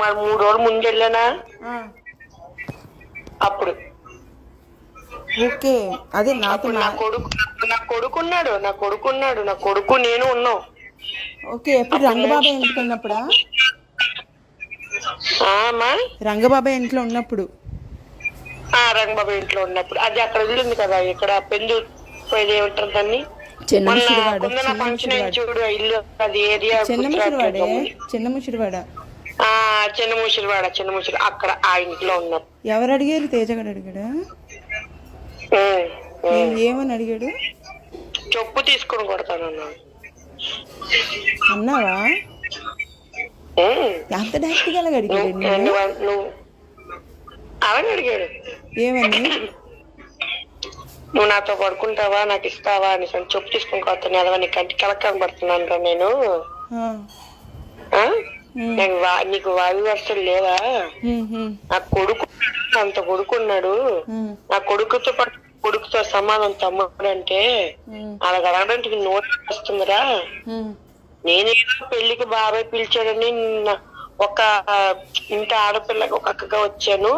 మరి మూడు రోజులు ముందు వెళ్ళానా? అప్పుడు. ఓకే. అదే మా నా కొడుకు నా కొడుకున్నాడు నా కొడుకున్నాడు నా కొడుకు నేను ఉన్నాం. ఓకే. ఎప్పుడు రంగబాబాయ్ ఇంటికి ఉన్నప్పుడా రంగబాబాయ్ ఇంట్లో ఉన్నప్పుడు. ఆ రంగబాబు ఇంట్లో ఉన్నప్పుడు. అది అక్కడ వెళ్ళింది కదా ఇక్కడ పెందు ఏమంటారు దాన్ని? చిన్న ముసిరివాడ చిన్న ముసిరివాడ చిన్న ముసిరివాడే చిన్న ముసిరి అక్కడ ఆ ఇంట్లో ఉన్నప్పుడు ఎవరు అడిగారు? తేజగాడు అడిగాడా? ఏమని అడిగాడు? చెప్పు తీసుకొని కొడతానన్నాను అన్నావా. ఎంత డైరెక్ట్గా అడిగాడు నువ్వు అలాగే అడిగాడు. ఏమని? నువ్వు నాతో పడుకుంటావా నాకు ఇస్తావా అని చెప్పు తీసుకొని కొడతాను. అదవా నీ కంటి కలక్ కనబడుతున్నాను రా నేను నాకు వాయు వరుసలు లేవా? నా కొడుకు అంత కొడుకున్నాడు. నా కొడుకుతో పాటు కొడుకుతో సమానం తమ్ముడు అంటే అలా అడగడానికి నోట్ వస్తుందిరా. నేనేదో పెళ్ళికి బాబాయ్ పిలిచాడని ఒక ఇంటి ఆడపిల్లకి ఒక అక్కగా వచ్చాను.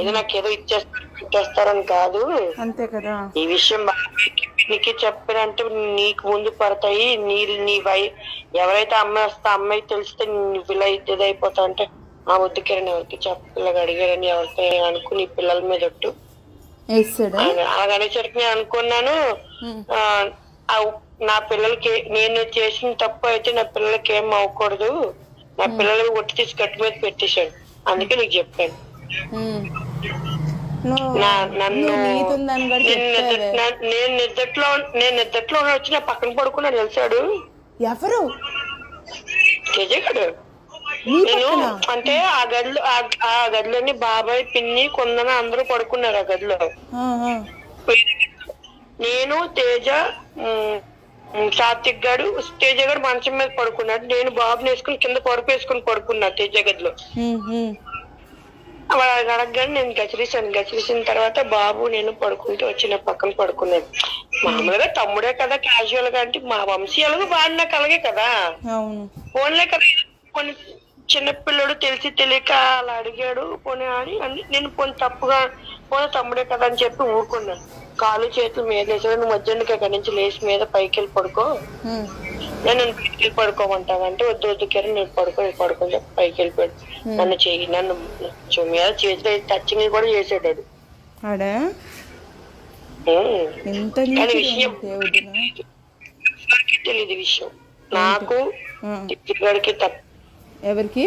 ఇది నాకేదో ఇచ్చేస్తారు ఇచ్చేస్తారని కాదు. అంతే కదా. ఈ విషయం బాబాయ్కి నీకు చెప్పినంటే నీకు ముందు పడతాయి. నీ నీ వై ఎవరైతే అమ్మాయి వస్తే అమ్మాయి తెలిస్తే నువ్వు ఇలా ఇదైపోతావు అంటే ఆ వద్దు కిరణ్ ఎవరికి చెప్పిల్లగా అడిగారని ఎవరితో అనుకుని నీ పిల్లల మీద ఒట్టు. అలాగనేసరికి నేను అనుకున్నాను. నా పిల్లలకి నేను చేసిన తప్పు అయితే నా పిల్లలకి ఏం అవ్వకూడదు. నా పిల్లలకి ఒట్టి తీసి గట్టి మీద పెట్టేశాడు. అందుకే నీకు చెప్పాను. నన్ను నేను నిద్ర- చెప్పావే. నా- నేను నిద్రలో వచ్చి నా పక్కన పడుకున్నాడు తెలిసాడు? ఎవరు? నేను అంటే ఆ గదిలో ఆ- గదిలోని బాబాయ్ పిన్ని కొందన అందరూ పడుకున్నారు ఆ గదిలో నేను తేజ సాత్విక్ గాడు తేజ గారు మంచం మీద పడుకున్నాడు నేను బాబుని వేసుకుని కింద పరుపు వేసుకుని పడుకున్నా తేజ గదిలో వాడు అడగగానే నేను గచ్చిరిసాను గచ్చిరిసిన తర్వాత బాబు నేను పడుకుంటూ వచ్చి నా పక్కన పడుకున్నాడు మామూలుగా తమ్ముడే కదా క్యాజువల్గా అంటే మా వంశీయాలకు నాకు అలాగే కదా. ఫోన్లే కదా కొన్ని చిన్నపిల్లడు తెలిసి తెలియక అలా అడిగాడు పోనీ అని అని నేను పోనీ తప్పుగా పోనీ తమ్ముడే కదా అని చెప్పి ఊరుకున్నాను. కాలు చేతులు మీద వేసాడు నువ్వు మధ్యాహ్నం ఇక్కడి నుంచి లేచి మీద పైకి వెళ్ళి పడుకో. నేను పడుకోమంటావు అంటే వద్దు వద్దు కిరణ్ నేను పడుకో నేను పడుకొని చెప్పి పైకి వెళ్ళిపోయాడు. నన్ను చెయ్యి నన్ను మీద చేతిలో టచింగ్ కూడా చేసాడు. ఆడా. ఎంత కానీ విషయం ఎవరికి తెలియదు విషయం. నాకు తేజగాడికి తప్ప ఎవరికి?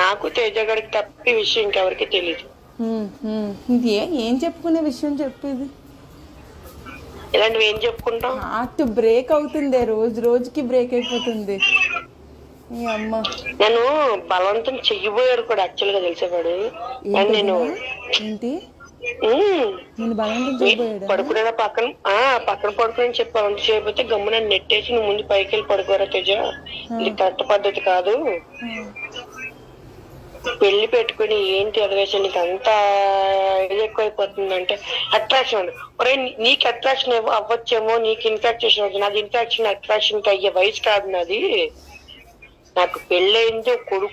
నాకు తేజగాడికి తప్ప విషయం ఇంకెవరికి తెలియదు. ఇది ఏం చెప్పుకునే విషయం చెప్పేది ఇలాంటివి ఏం చెప్పుకుంటాం హార్ట్ బ్రేక్ అవుతుంది రోజు రోజుకి బ్రేక్ అయిపోతుంది. అమ్మ. నేను బలవంతం చెయ్యబోయాడు కూడా యాక్చువల్గా తెలిసేవాడు. నేను ఏంటి? ఉమ్, నేను బలవంతం చేయబోయాడా పడుకునే పక్కన? ఆ పక్కన పడుకుని చెప్పి బలవంతం చేయకపోతే గమ్మున నెట్టేసి నువ్వు ముందు పైకి వెళ్ళి పడుకోరా తేజ. ఇది కరెక్ట్ పద్ధతి కాదు. పెళ్ళి పెట్టుకుని ఏంటి అదవేసి నీకు అంత ఇది ఎక్కువైపోతుందంటే అట్రాక్షన్ ఒరే నీకు అట్రాక్షన్ అవ్వచ్చేమో నీకు ఇన్ఫెక్షన్ అవుతుంది. నాది ఇన్ఫెక్షన్ అట్రాక్షన్ అయ్యే వయసు కాదు నాది. నాకు పెళ్ళైంది కొడుకు